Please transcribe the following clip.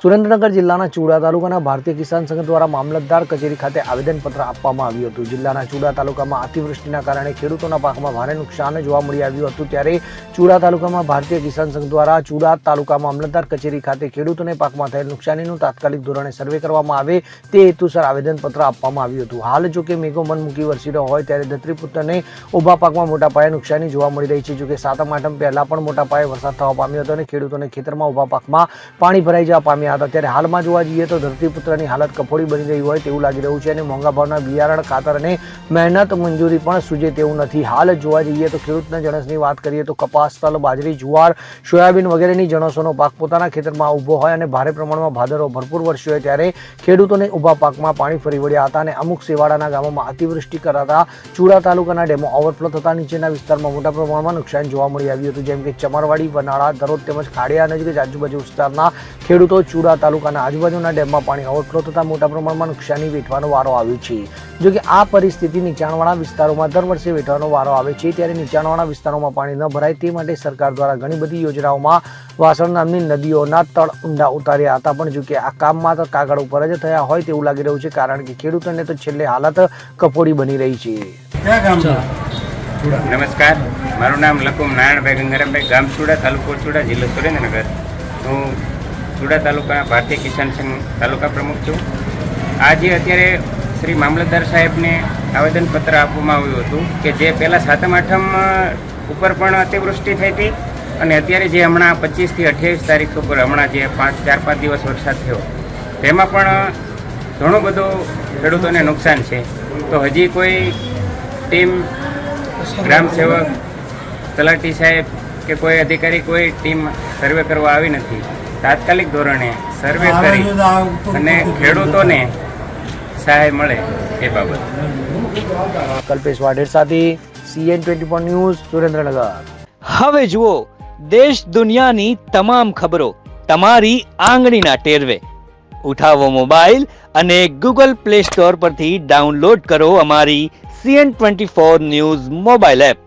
સુરેન્દ્રનગર જિલ્લાના ચુડા તાલુકાના ભારતીય કિસાન સંઘ દ્વારા મામલતદાર કચેરી ખાતે આવેદનપત્ર આપવામાં આવ્યું હતું. જિલ્લાના ચુડા તાલુકામાં અતિવૃષ્ટિના કારણે ખેડૂતોના પાકમાં ભારે નુકસાન જોવા મળી આવ્યું હતું. ત્યારે ચુડા તાલુકામાં ભારતીય કિસાન સંઘ દ્વારા ચુડા તાલુકા મામલતદાર કચેરી ખાતે ખેડૂતોને પાકમાં થયેલ નુકસાનીનું તાત્કાલિક ધોરણે સર્વે કરવામાં આવે તે હેતુસર આવેદનપત્ર આપવામાં આવ્યું હતું. હાલ જો કે મેઘો મન મૂકી વરસી રહ્યો હોય ત્યારે દત્રીપુત્રને ઊભા પાકમાં મોટા પાયે નુકસાની જોવા મળી રહી છે. જો કે સાતમ આઠમ પહેલા પણ મોટા પાયે વરસાદ થવા પામ્યો હતો અને ખેડૂતોને ખેતરમાં ઊભા પાકમાં પાણી ભરાઈ જવા પામ્યા હતા ત્યારે હાલમાં જોવા જઈએ તો ધરતીપુત્રની હાલત કફોડી બની રહી હોય તેવું લાગી રહ્યું છે અને મોંઘા ભાવના બિયારણ, ખાતર અને મહેનત મંજૂરી પણ સૂજે તેવું નથી. હાલ જોવા જઈએ તો ખેડૂતના જણસની વાત કરીએ તો કપાસ, તલ, બાજરી, જુવાર, સોયાબીન વગેરેની જણસોનો પાક પોતાના ખેતરમાં ઊભો હોય અને ભારે પ્રમાણમાં ભાદરો ભરપૂર વરસ્યો હોય ત્યારે ખેડૂતોને ઊભા પાકમાં પાણી ફરી વળ્યા હતા અને અમુક સેવાડાના ગામોમાં અતિવૃષ્ટિ કરાતા ચુડા તાલુકાના ડેમો ઓવરફ્લો થતા નીચેના વિસ્તારમાં મોટા પ્રમાણમાં નુકસાન જોવા મળી આવ્યું હતું. જેમ કે ચમરવાડી, વનાળા દરોદ તેમજ ખાડિયા નજીક આજુબાજુ વિસ્તારના ખેડૂતો ચુડા તાલુકાના આજુબાજુના ડેમમાં પાણી ઓવરફ્લો થતા મોટા પ્રમાણમાં નુકસાની વેઠવાનો વારો આવ્યો છે. જો કે આ પરિસ્થિતિ નીચાણવાળા વિસ્તારોમાં દર વર્ષે વેઠવાનો વારો આવે છે ત્યારે નીચાણવાળા વિસ્તારોમાં પાણી ન ભરાય તે માટે સરકાર દ્વારા ઘણી બધી યોજનાઓમાં વાસણ નામની નદીઓના તળ ઊંડા ઉતાર્યા હતા. પણ જો કે આ કામ તો કાગળ ઉપર જ થયા હોય તેવું લાગી રહ્યું છે કારણ કે ખેડૂતોને તો છેલ્લે હાલત કફોડી બની રહી છે. છે? નમસ્કાર. મારું નામ લકુમ નારાયણભાઈ ગંગારામભાઈ ગામ ચુડા તાલુકો ચુડા જિલ્લો સુરેન્દ્રનગર. હું ચુડા તાલુકા ભારતીય કિસાન સંઘ તાલુકા પ્રમુખ છું. આજે અત્યારે શ્રી મામલતદાર સાહેબને આવેદનપત્ર આપવામાં આવ્યું હતું કે જે પહેલાં સાતમ આઠમ ઉપર પણ અતિવૃષ્ટિ થઈ હતી અને અત્યારે જે હમણાં પચીસથી અઠ્યાવીસ તારીખ ઉપર હમણાં જે પાંચ, ચાર, પાંચ દિવસ વરસાદ થયો, તેમાં પણ ઘણું બધું ખેડૂતોને નુકસાન છે. તો હજી કોઈ ટીમ, ગ્રામ સેવક, તલાટી સાહેબ કે કોઈ અધિકારી કોઈ ટીમ સર્વે કરવા આવી નથી. તાત્કાલિક ધોરણે સર્વે કરી અને ખેડૂતોને સહાય મળે એ બાબત. કલ્પેશ વાઢેર સાથે CN twenty four news Surendranagar. હવે જુઓ દેશ દુનિયાની તમામ ખબરો તમારી આંગળીના ટેરવે. ઉઠાવો મોબાઈલ અને ગૂગલ પ્લે સ્ટોર પરથી ડાઉનલોડ કરો અમારી CN twenty four news mobile app